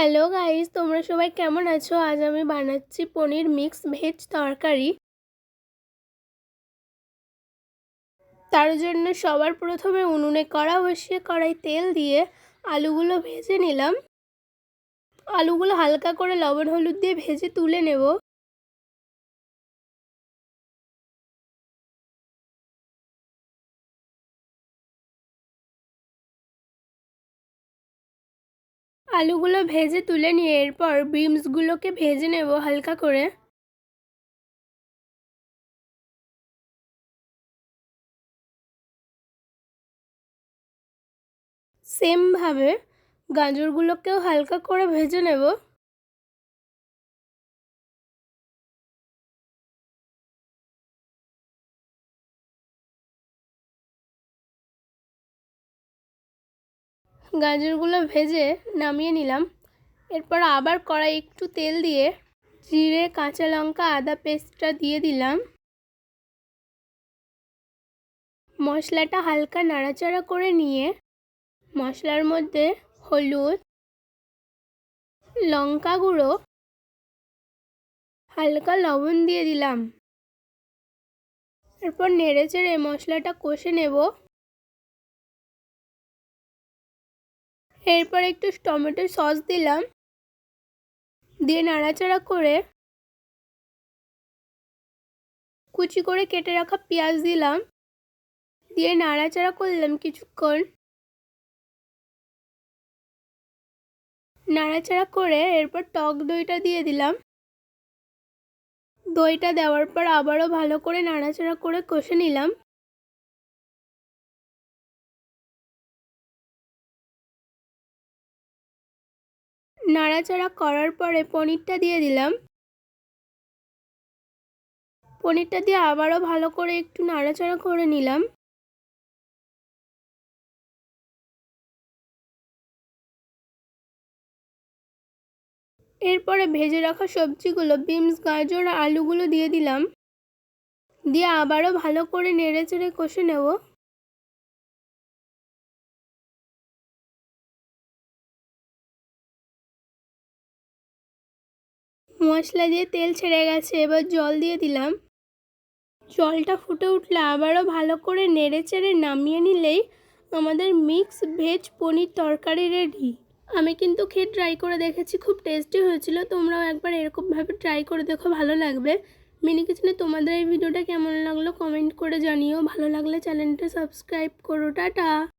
Hello guys তোমরা সবাই কেমন আছো? আজ আমি বানাচ্ছি পনির মিক্স ভেজ তরকারি। তার জন্য সবার প্রথমে উনুনে কড়া বসিয়ে কড়াই তেল দিয়ে আলুগুলো ভেজে নিলাম। আলুগুলো হালকা করে লবণ, হলুদ দিয়ে ভেজে তুলে নেব। আলুগুলো ভেজে তুলে নিয়ে এরপর বিমসগুলোকে ভেজে নেব হালকা করে। সেমভাবে গাজরগুলোকেও হালকা করে ভেজে নেব। গাজরগুলো ভেজে নামিয়ে নিলাম। এরপর আবার কড়াই একটু তেল দিয়ে জিরে, কাঁচা লঙ্কা, আদা পেস্টটা দিয়ে দিলাম। মশলাটা হালকা নাড়াচাড়া করে নিয়ে মশলার মধ্যে হলুদ, লঙ্কা গুঁড়ো, হালকা লবণ দিয়ে দিলাম। এরপর নেড়ে চেড়ে মশলাটা কষে নেব। এরপর একটু টমেটো সস দিলাম। দিয়ে নাড়াচাড়া করে কুচি করে কেটে রাখা পেঁয়াজ দিলাম। দিয়ে নাড়াচাড়া করলাম কিছুক্ষণ। নাড়াচাড়া করে এরপর টক দইটা দিয়ে দিলাম। দইটা দেওয়ার পর আবারও ভালো করে নাড়াচাড়া করে কষে নিলাম। নাড়াচাড়া করার পরে পনিরটা দিয়ে দিলাম। পনিরটা দিয়ে আবারও ভালো করে একটু নাড়াচাড়া করে নিলাম। এরপরে ভেজে রাখা সবজিগুলো, বিনস, গাজর, আলুগুলো দিয়ে দিলাম। দিয়ে আবারও ভালো করে নেড়ে চেড়ে কষে নেব। মশলা দিয়ে তেল ছেড়ে গেছে, এবার জল দিয়ে দিলাম। জলটা ফুটে উঠলে আবারও ভালো করে নেড়ে চেড়ে নামিয়ে নিলেই আমাদের মিক্স ভেজ পনির তরকারি রেডি আমি কিন্তু খেয়ে ট্রাই করে দেখেছি, খুব টেস্টি হয়েছিল। তোমরাও একবার এরকমভাবে ট্রাই করে দেখো, ভালো লাগবে। মিনি কিচেনে তোমাদের এই ভিডিওটা কেমন লাগল কমেন্ট করে জানিও। ভালো লাগলে চ্যানেলটা সাবস্ক্রাইব করো, টাটা!